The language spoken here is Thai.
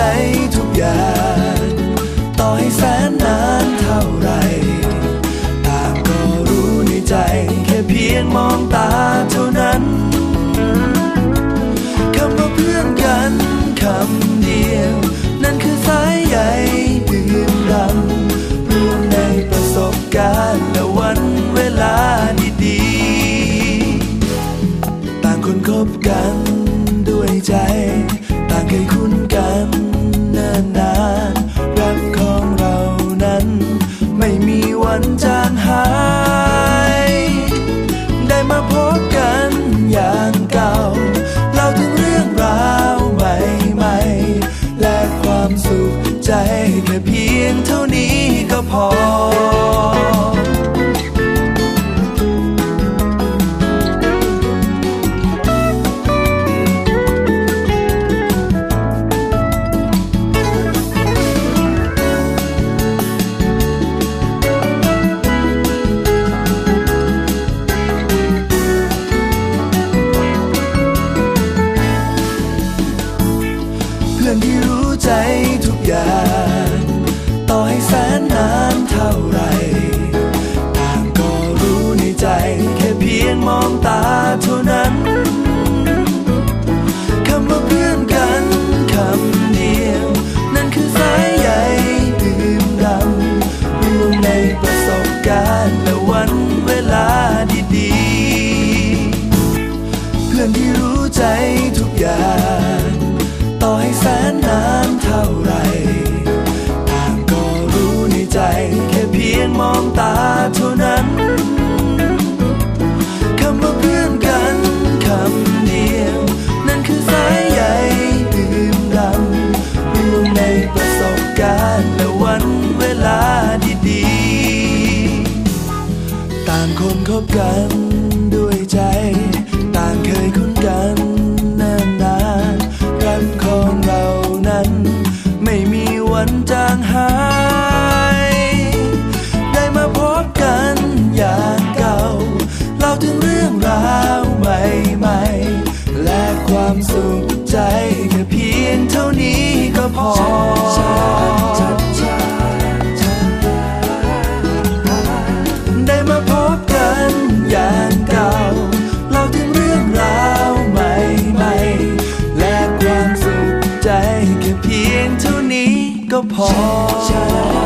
ใจทุกอย่าง ต่อให้แสนนานเท่าไร ต่างก็รู้ในใจ แค่เพียงมองตาเท่านั้นคำว่าเพื่อนกันคำเดียว นั่นคือสายใยดื่มดำรวมในประสบการณ์และวันเวลาดีๆ ต่างคนคบกัน นาน รักของเรานั้น ไม่มีวันจางหาย ได้มาพบกันอย่างเก่า เราถึงเรื่องราวใหม่ๆ และความสุขใจแค่เพียงเท่านี้ก็พอานเท่าไร ต่างก็รู้ในใจ แค่เพียงมองตาเท่านั้น คำว่าเพื่อนกันคำเดียว นั่นคือสายใยดื่มดำรวมในประสบการณ์ ต่างคนคบกันด้วยใจ ต่างเคยคุ้นกันนิ่นนานรักของเรานั้น ไม่มีวันจางหาย ได้มาพบกันอย่างเก่า เราถึงเรื่องราวใหม่ๆ และความสุขใจแค่เพียงเท่านี้ก็พอ The Singapore.